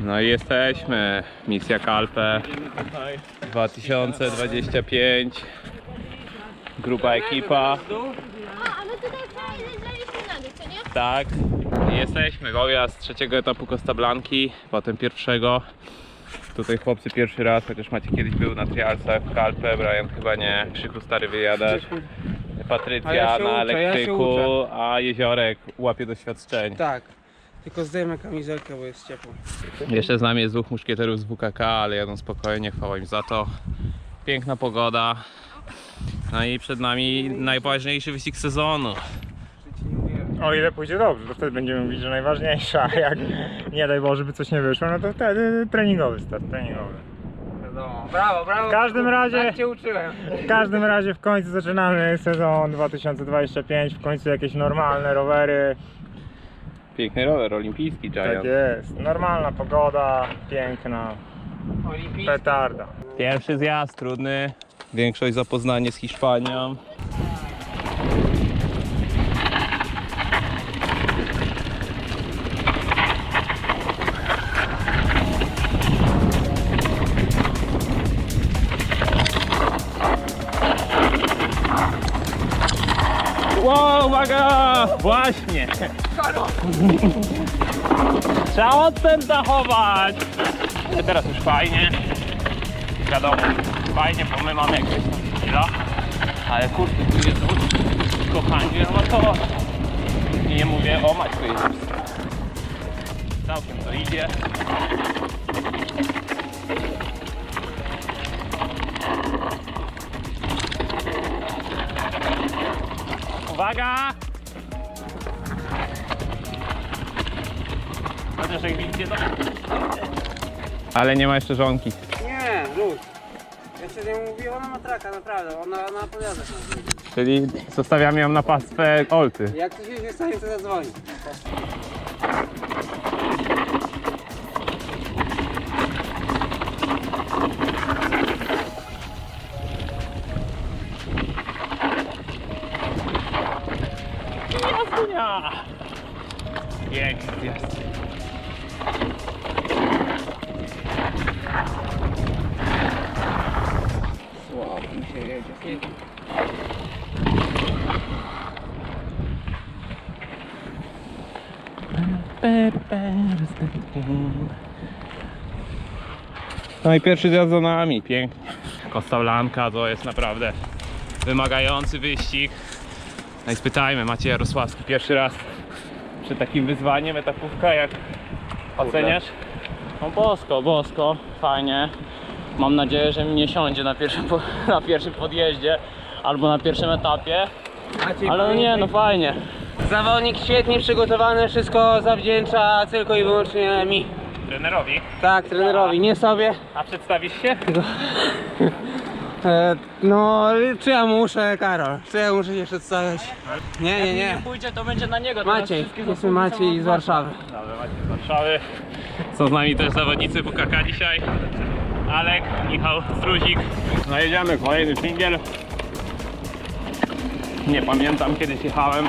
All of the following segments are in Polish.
No i jesteśmy. Misja Kalpe 2025. Grupa ekipa. A, tutaj wczoraj zjeżdżaliśmy na dół, co nie? Tak. Jesteśmy. Objazd trzeciego etapu Costa Blanki, potem pierwszego. Tutaj chłopcy pierwszy raz, chociaż Macie kiedyś był na trialsach w Kalpe, Brian chyba nie. Krzyku stary wyjadasz. A Patrycja ja się na uczę, ja się a Jeziorek łapie doświadczeń. Tak. Tylko zdejmę kamizelkę, bo jest ciepło. Jeszcze z nami jest dwóch muszkieterów z WKK, ale jadą spokojnie, chwała im za to. Piękna pogoda. No i przed nami najważniejszy wyścig sezonu. O ile pójdzie dobrze, to wtedy będziemy mówić, że najważniejsza, a jak nie daj Boże by coś nie wyszło, no to wtedy treningowy start, treningowy. Wiadomo. Brawo, brawo. W każdym razie- Tak cię uczyłem. W każdym razie w końcu zaczynamy sezon 2025, w końcu jakieś normalne rowery, Piękny rower olimpijski tak Giant. jest, normalna pogoda, piękna, Olimpijski. petarda. Pierwszy zjazd trudny. Większość zapoznanie z Hiszpanią. Wow, uwaga! Właśnie! Trzeba odpęd zachować! Ale teraz już fajnie. Wiadomo, fajnie, bo my mamy jakieś tam chwila. Ale kurde, tu jest lód, kochani, no to nie mówię o Maćku. Całkiem to idzie. Uwaga! To... Ale nie ma jeszcze żonki. Nie, luz. Jeszcze nie mówię, ona ma traka, naprawdę. Ona, ona opowiada. Czyli zostawiamy ją na pastwę Olty. Jak coś się stanie, to zadzwoni. No i pierwszy zjazd za nami, pięknie. Kostaulanka to jest naprawdę wymagający wyścig. No i spytajmy, Macie Jarosławski, pierwszy raz przed takim wyzwaniem etapówka, jak oceniasz? No bosko, bosko, fajnie. Mam nadzieję, że mi nie siądzie na pierwszym, po- na pierwszym podjeździe albo na pierwszym etapie. Ale no nie, no fajnie. Zawodnik świetnie przygotowany, wszystko zawdzięcza tylko i wyłącznie mi. Trenerowi. Tak, trenerowi, nie sobie. A przedstawisz się? E, no, czy ja muszę, Karol? Czy ja muszę się przedstawiać? Nie, nie, nie. pójdzie, to będzie na niego. teraz Maciej, wszystkie jestem zasługi Maciej z na- Warszawy. Dobra, Macie z Warszawy. Są z nami też zawodnicy WKK dzisiaj. Alek, Michał Struzik. No jedziemy, kolejny singiel. Nie pamiętam kiedyś jechałem.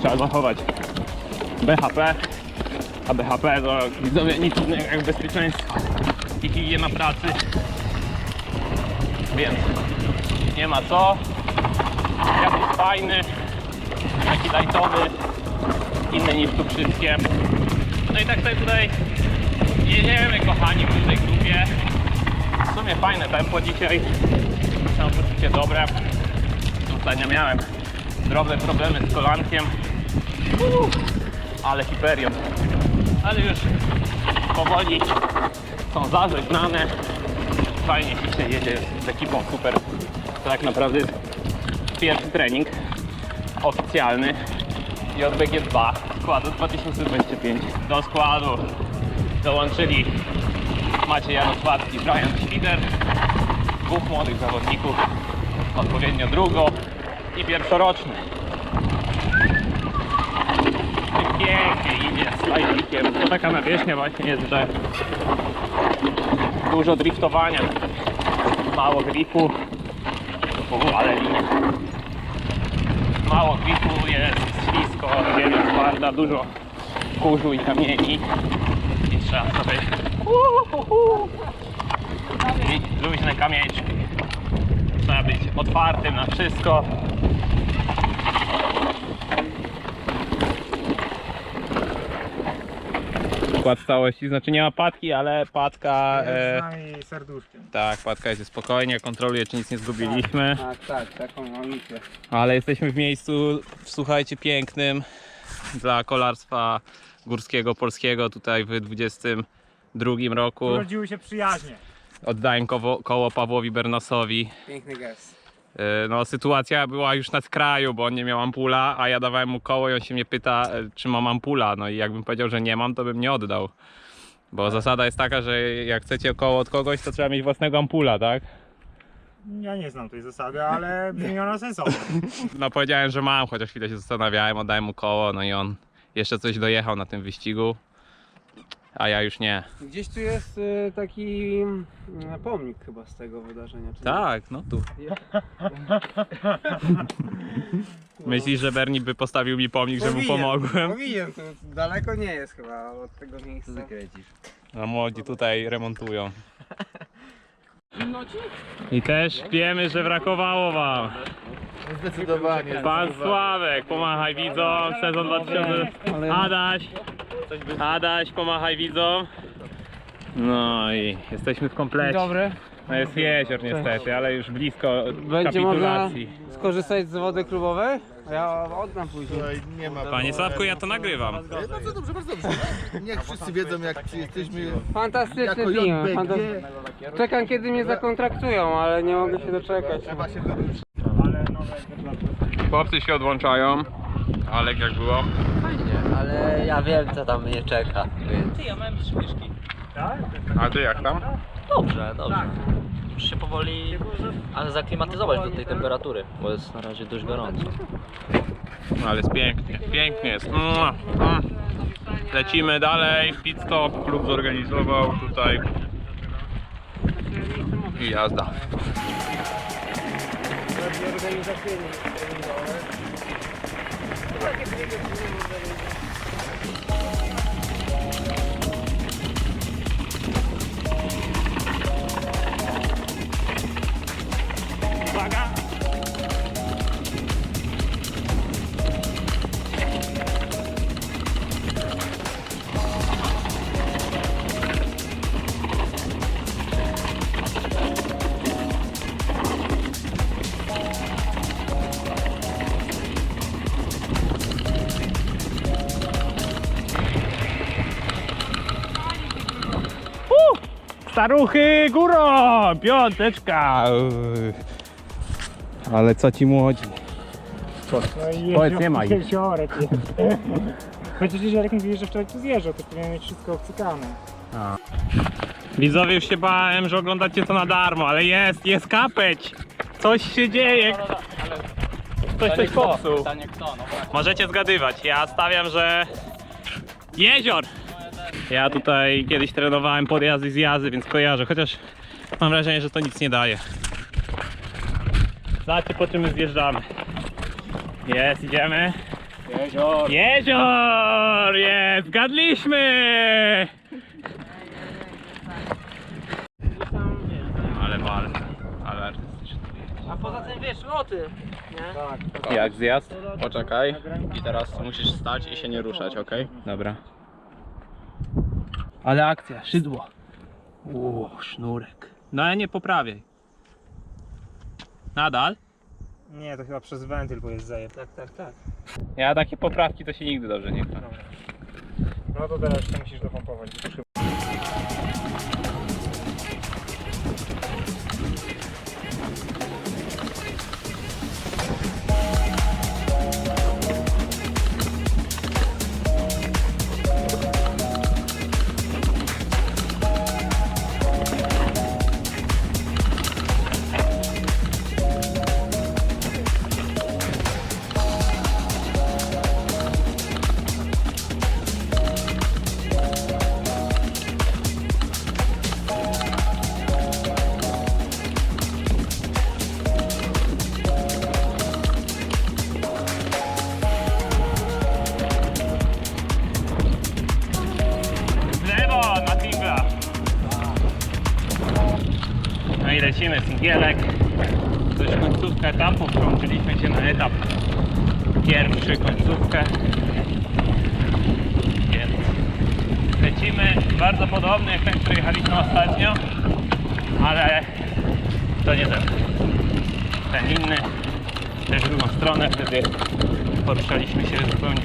Trzeba zachować BHP. A BHP to widzowie nic innego jak bezpieczeństwo i higiena pracy. Więc nie ma co. Jakiś fajny, taki lightowy, inny niż tu wszystkie. No i tak sobie tutaj jedziemy kochani w dużej grupie. W sumie fajne tempo dzisiaj. Samopoczucie dobre. Ostatnio miałem drobne problemy z kolankiem. Uff, ale hiperion. Ale już powoli są zażegnane. Fajnie się jedzie z ekipą super. To tak naprawdę jest pierwszy trening oficjalny JBG 2 składu 2025. Do składu dołączyli Maciej Jarosławski, Brian Świder, dwóch młodych zawodników, odpowiednio drugo i pierwszoroczny. Pięknie idzie z fajnikiem. To taka nawierzchnia właśnie jest, że dużo driftowania, mało gripu, ale linia mało gripu, jest ślisko, ziemia twarda, dużo kurzu i kamieni. I trzeba sobie i luźne kamieczki. Trzeba być otwartym na wszystko. Układ całości, znaczy nie ma patki, ale patka... Z E, nami serduszkiem. tak, patka jest spokojnie, kontroluje czy nic nie zgubiliśmy. Tak, tak, taką mam misję. Ale jesteśmy w miejscu, słuchajcie, pięknym dla kolarstwa górskiego polskiego tutaj w 22 roku. Urodziły się przyjaźnie. Oddałem koło, koło Pawłowi Bernasowi. Piękny gest. Yy, No, sytuacja była już na skraju, bo on nie miał ampula, a ja dawałem mu koło i on się mnie pyta, e, czy mam ampula. No i jakbym powiedział, że nie mam, to bym nie oddał. Bo zasada jest taka, że jak chcecie koło od kogoś, to trzeba mieć własnego ampula, tak? Ja nie znam tej zasady, ale brzmi ona sensownie. No powiedziałem, że mam, chociaż chwilę się zastanawiałem, oddałem mu koło, no i on jeszcze coś dojechał na tym wyścigu, a ja już nie. Gdzieś tu jest y, taki mm, pomnik chyba z tego wydarzenia. czy nie? Tak, no tu. Myślisz, że Bernie by postawił mi pomnik, że mu Powinien, pomogłem? Powinien, to daleko nie jest chyba od tego miejsca. A młodzi tutaj remontują. I też wiemy, że brakowało wam. Zdecydowanie. Pan Sławek, pomachaj widzom, sezon 2000. Adaś, Adaś, pomachaj widzom. No i jesteśmy w komplecie. Dobry. No jest jezior niestety, ale już blisko Będzie można kapitulacji. skorzystać z wody klubowej? A Ja oddam później. Tutaj nie ma. Panie Sławku, ja to nagrywam. Bardzo dobrze, bardzo dobrze. Niech wszyscy wiedzą jak jesteśmy Fantastyczny jako film. JBG. Czekam kiedy mnie zakontraktują, ale nie mogę się doczekać. Chłopcy się odłączają. Alek jak było? Ale ja wiem co tam mnie czeka, więc A ty jak tam? dobrze, dobrze. Muszę się powoli ale zaklimatyzować do tej temperatury, bo jest na razie dość gorąco. No ale jest pięknie, pięknie jest. Mua, mua. Lecimy dalej, pit stop, klub zorganizował tutaj. I jazda. Uwaga! Staruchy górą! Piąteczka! Ale co ci młodzi? No i Powiedz, nie ma ich. Jeziorek jest. Chociaż jeziorek mówi, że wczoraj tu zjeżdżał, to powinien mieć wszystko obcykane. Widzowie już się bałem, że oglądacie to na darmo, ale jest, jest kapeć! Coś się dzieje! Ktoś coś popsuł. Pytanie kto, no właśnie. Możecie zgadywać. Ja stawiam, że jezior. Ja tutaj kiedyś trenowałem podjazdy z jazdy, więc kojarzę, chociaż mam wrażenie, że to nic nie daje. Zobaczcie po czym my zjeżdżamy. Jest, idziemy. Jezior! Jezior! Jest, zgadliśmy! Ale walka, ale artystyczne. A poza tym wiesz, loty. Jak zjazd? Poczekaj. I teraz musisz stać i się nie ruszać, ok? Dobra. Ale akcja, szydło. Uuu, sznurek. No ale nie poprawiaj. Nadal? Nie, to chyba przez wentyl, bo jest zajeb. Tak, tak, tak. Ja takie poprawki to się nigdy dobrze nie gra. No to teraz jeszcze musisz dopompować. Lecimy singielek. To już końcówka etapu, włączyliśmy się na etap pierwszy, końcówkę. Więc lecimy bardzo podobny jak ten, który jechaliśmy ostatnio, ale to nie ten. Ten inny, też w drugą stronę, wtedy poruszaliśmy się zupełnie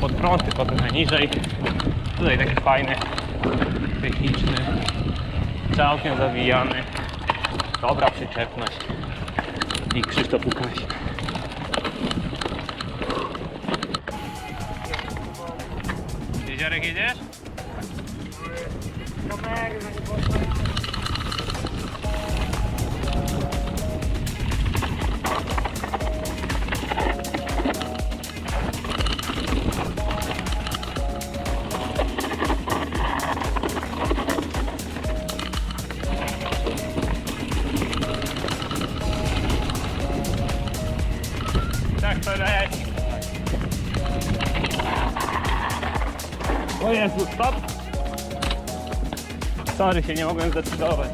pod prąd, tylko trochę niżej. Tutaj taki fajny, techniczny, całkiem zawijany. Dobra przyczepność. I Krzysztof Łukaś. Jeziorek jedziesz? Tak, O Jezu, stop! Sorry, się nie mogłem zdecydować.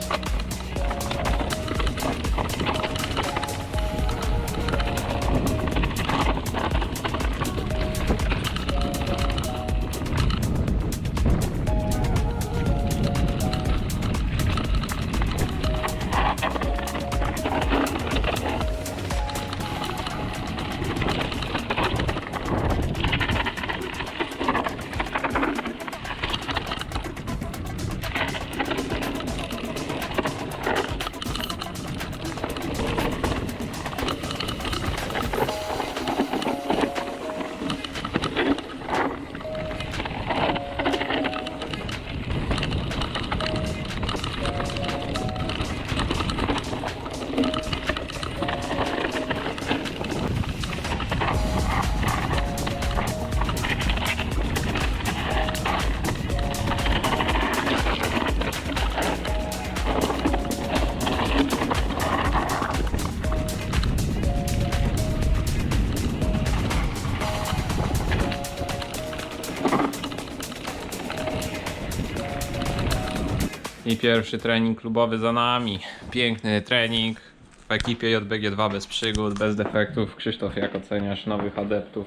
I pierwszy trening klubowy za nami. Piękny trening w ekipie JBG2 bez przygód, bez defektów. Krzysztof, jak oceniasz nowych adeptów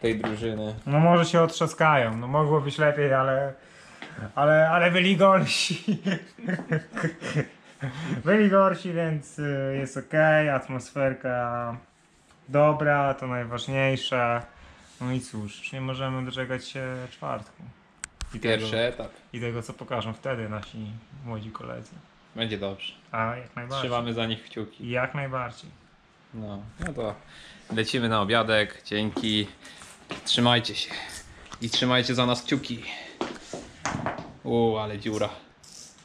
tej drużyny? No może się otrzaskają, no mogło być lepiej, ale... Ale, ale byli gorsi. byli gorsi, więc y, jest ok, atmosferka dobra, to najważniejsze. No i cóż, nie możemy doczekać się czwartku. I Pierwszy tego, etap. I tego, co pokażą wtedy nasi młodzi koledzy. Będzie dobrze. A jak najbardziej. Trzymamy za nich kciuki. Jak najbardziej. No, no to lecimy na obiadek. Dzięki. Trzymajcie się. I trzymajcie za nas kciuki. U, ale dziura.